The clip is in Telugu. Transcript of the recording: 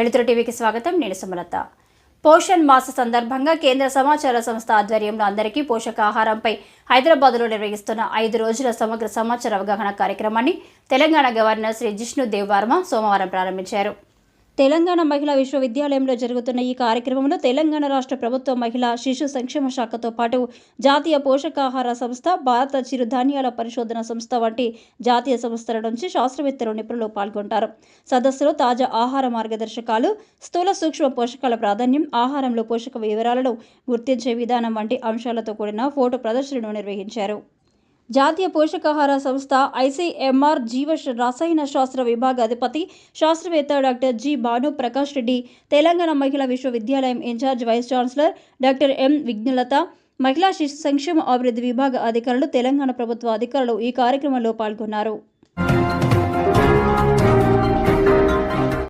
వెలుతురు టీవీకి స్వాగతం. నేను సుమలత. పోషణ్ మాస సందర్భంగా కేంద్ర సమాచార సంస్థ ఆధ్వర్యంలో అందరికీ పోషకాహారంపై హైదరాబాద్లో నిర్వహిస్తున్న ఐదు రోజుల సమగ్ర సమాచార అవగాహన కార్యక్రమాన్ని తెలంగాణ గవర్నర్ శ్రీ జిష్ణు దేవ్ వర్మ సోమవారం ప్రారంభించారు. తెలంగాణ మహిళా విశ్వవిద్యాలయంలో జరుగుతున్న ఈ కార్యక్రమంలో తెలంగాణ రాష్ట్ర ప్రభుత్వ మహిళా శిశు సంక్షేమ శాఖతో పాటు జాతీయ పోషకాహార సంస్థ భారత చిరుధాన్యాల పరిశోధన సంస్థ వంటి జాతీయ సంస్థల నుంచి శాస్త్రవేత్తలు నిపుణులు పాల్గొంటారు. సదస్సులో తాజా ఆహార మార్గదర్శకాలు స్థూల సూక్ష్మ పోషకాల ప్రాధాన్యం ఆహారంలో పోషక వివరాలను గుర్తించే విధానం వంటి అంశాలతో కూడిన ఫోటో ప్రదర్శనను నిర్వహించారు. జాతీయ పోషకాహార సంస్థ ఐసీఎంఆర్ జీవ రసాయన శాస్త్ర విభాగ అధిపతి శాస్త్రవేత్త డాక్టర్ జి. భాను ప్రకాష్ రెడ్డి తెలంగాణ మహిళా విశ్వవిద్యాలయం in charge vice chancellor doctor M. Vighnalatha మహిళా శిశు సంక్షేమ అభివృద్ధి విభాగ అధికారులు తెలంగాణ ప్రభుత్వ అధికారులు ఈ కార్యక్రమంలో పాల్గొన్నారు.